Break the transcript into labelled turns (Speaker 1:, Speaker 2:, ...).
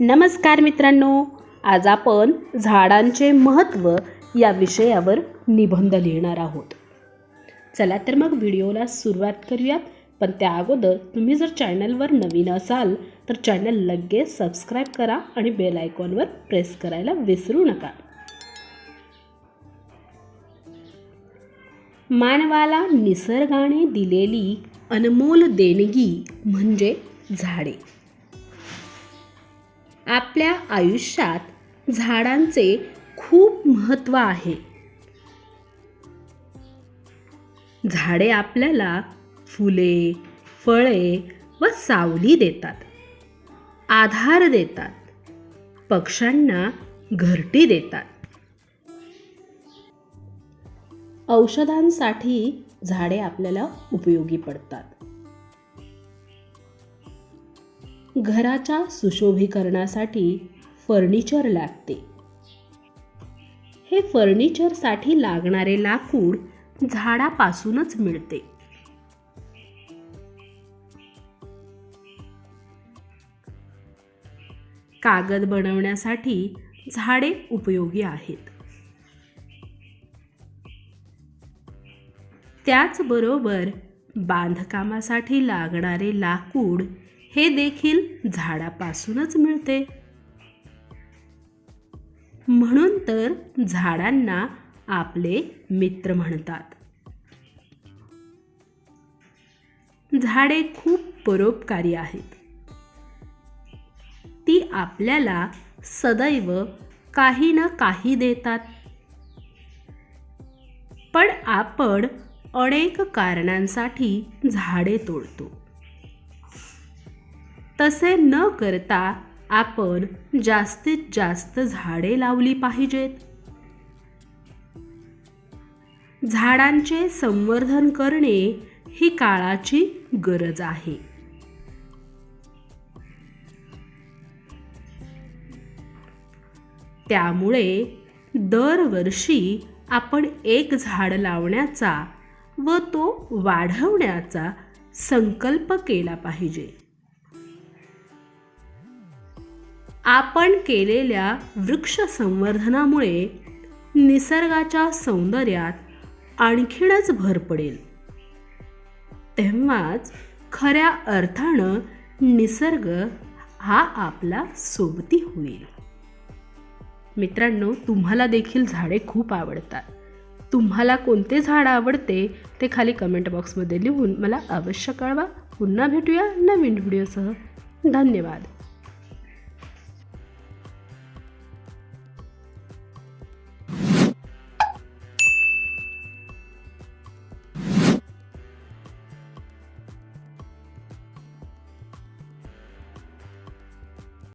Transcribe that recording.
Speaker 1: नमस्कार मित्रांनो आज आपण झाडांचे महत्त्व या विषयावर निबंध लिहिणार आहोत. चला तर मग व्हिडिओला सुरुवात करूयात पण त्या अगोदर तुम्ही जर चॅनलवर नवीन असाल तर चॅनल लगेच सबस्क्राईब करा आणि बेल आयकॉनवर प्रेस करायला विसरू नका. मानवाला निसर्गाने दिलेली अनमोल देणगी म्हणजे झाडे. आपल्या आयुष्यात झाडांचे खूप महत्त्व आहे. झाडे आपल्याला फुले फळे व सावली देतात. आधार देतात. पक्ष्यांना घरटी देतात. औषधांसाठी झाडे आपल्याला उपयोगी पडतात. घराच्या सुशोभीकरणासाठी फर्निचर लागते. हे फर्निचरसाठी लागणारे लाकूड झाडापासूनच मिळते. कागद बनवण्यासाठी झाडे उपयोगी आहेत. त्याचबरोबर बांधकामासाठी लागणारे लाकूड हे देखील झाडापासूनच मिळते. म्हणून तर झाडांना आपले मित्र म्हणतात. झाडे खूप परोपकारी आहेत. ती आपल्याला सदैव काही ना काही देतात. पण आपण अनेक कारणांसाठी झाडे तोडतो. तसे न करता आपण जास्तीत जास्त झाडे लावली पाहिजेत. झाडांचे संवर्धन करणे ही काळाची गरज आहे. त्यामुळे दरवर्षी आपण एक झाड लावण्याचा व तो वाढवण्याचा संकल्प केला पाहिजे. आपण केलेल्या वृक्ष संवर्धनामुळे निसर्गाच्या सौंदर्यात आणखीनच भर पडेल. तेव्हाच खऱ्या अर्थानं निसर्ग हा आपला सोबती होईल. मित्रांनो तुम्हाला देखील झाडे खूप आवडतात. तुम्हाला कोणते झाड आवडते ते खाली कमेंट बॉक्समध्ये लिहून मला अवश्य कळवा. पुन्हा भेटूया नवीन व्हिडिओसह धन्यवाद.